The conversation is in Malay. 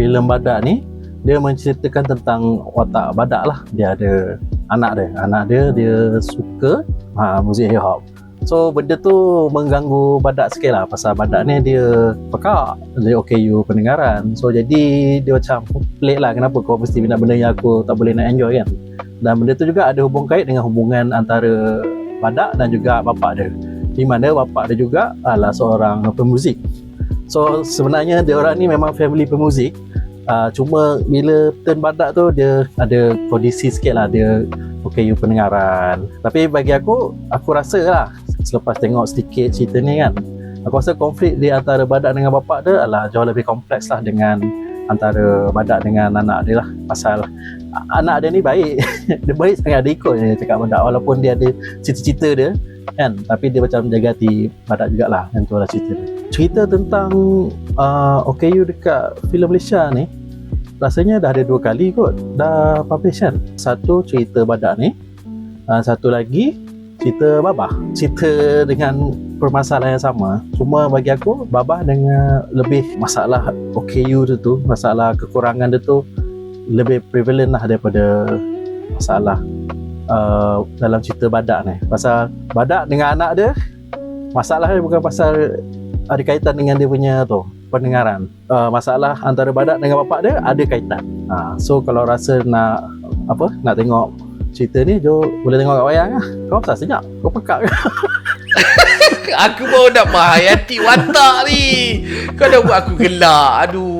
filem badak ni dia menceritakan tentang watak badak lah. Dia ada anak dia. Anak dia dia suka ha, muzik hip hop. So benda tu mengganggu badak sikit lah. Pasal badak ni dia pekak. Dia OKU pendengaran. So jadi dia macam pelik lah. Kenapa kau mesti minat benda yang aku tak boleh nak enjoy kan? Dan benda tu juga ada hubung kait dengan hubungan antara badak dan juga bapak dia. Di mana bapak dia juga adalah seorang pemuzik. So sebenarnya dia orang ni memang family pemuzik Uh, cuma bila turn badak tu dia ada kondisi sikit lah dia OKU pendengaran. Tapi bagi aku aku rasa lah selepas tengok sedikit cerita ni kan aku rasa konflik di antara badak dengan bapak dia adalah jauh lebih kompleks lah dengan antara badak dengan anak dia lah. Pasal anak dia ni baik. Dia baik sangat dia ikut je cakap badak walaupun dia ada cita-cita dia kan? Tapi dia macam jaga hati badak jugalah yang tu lah cerita dia. Cerita tentang uh, OKU dekat filem Malaysia ni rasanya dah ada dua kali kot. Dah publish kan? Satu cerita badak ni uh, satu lagi cerita babah. Cerita dengan permasalahan yang sama. Cuma bagi aku babah dengan lebih masalah OKU tu tu masalah kekurangan dia tu lebih prevalent lah daripada masalah uh, dalam cerita badak ni. Pasal badak dengan anak dia masalah dia bukan pasal ada kaitan dengan dia punya tu pendengaran. Uh, masalah antara badak dengan bapak dia ada kaitan. Uh, so kalau rasa nak apa nak tengok cerita ni jo boleh tengok kat wayang lah. Kau pasal senyap. Kau pekak aku baru nak menghayati watak ni. Kau dah buat aku gelak. Aduh.